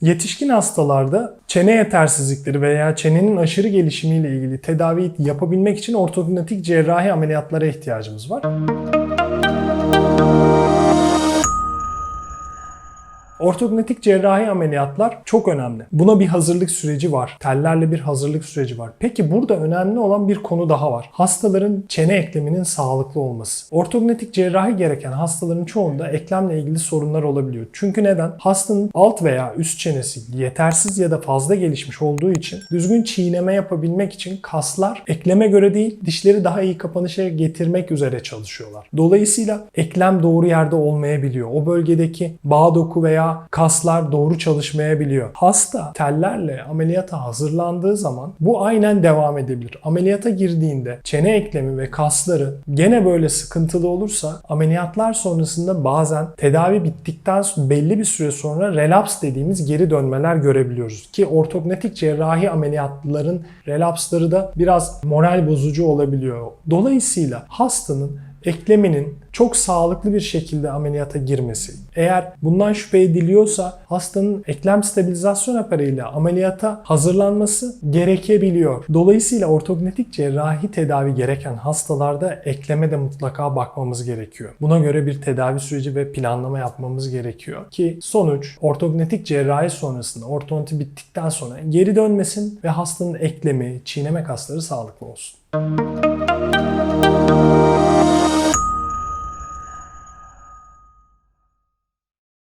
Yetişkin hastalarda çene yetersizlikleri veya çenenin aşırı gelişimiyle ilgili tedavi yapabilmek için ortodontik cerrahi ameliyatlara ihtiyacımız var. Ortodontik cerrahi ameliyatlar çok önemli. Buna bir hazırlık süreci var. Tellerle bir hazırlık süreci var. Peki burada önemli olan bir konu daha var. Hastaların çene ekleminin sağlıklı olması. Ortodontik cerrahi gereken hastaların çoğunda eklemle ilgili sorunlar olabiliyor. Çünkü neden? Hastanın alt veya üst çenesi yetersiz ya da fazla gelişmiş olduğu için düzgün çiğneme yapabilmek için kaslar ekleme göre değil dişleri daha iyi kapanışa getirmek üzere çalışıyorlar. Dolayısıyla eklem doğru yerde olmayabiliyor. O bölgedeki bağ doku veya kaslar doğru çalışmayabiliyor. Hasta tellerle ameliyata hazırlandığı zaman bu aynen devam edebilir. Ameliyata girdiğinde çene eklemi ve kasları gene böyle sıkıntılı olursa ameliyatlar sonrasında bazen tedavi bittikten belli bir süre sonra relaps dediğimiz geri dönmeler görebiliyoruz. Ki ortognetik cerrahi ameliyatların relapsları da biraz moral bozucu olabiliyor. Dolayısıyla hastanın ekleminin çok sağlıklı bir şekilde ameliyata girmesi. Eğer bundan şüphe ediliyorsa hastanın eklem stabilizasyon aparıyla ameliyata hazırlanması gerekebiliyor. Dolayısıyla ortognetik cerrahi tedavi gereken hastalarda ekleme de mutlaka bakmamız gerekiyor. Buna göre bir tedavi süreci ve planlama yapmamız gerekiyor ki sonuç ortognetik cerrahi sonrasında ortodonti bittikten sonra geri dönmesin ve hastanın eklemi, çiğneme kasları sağlıklı olsun.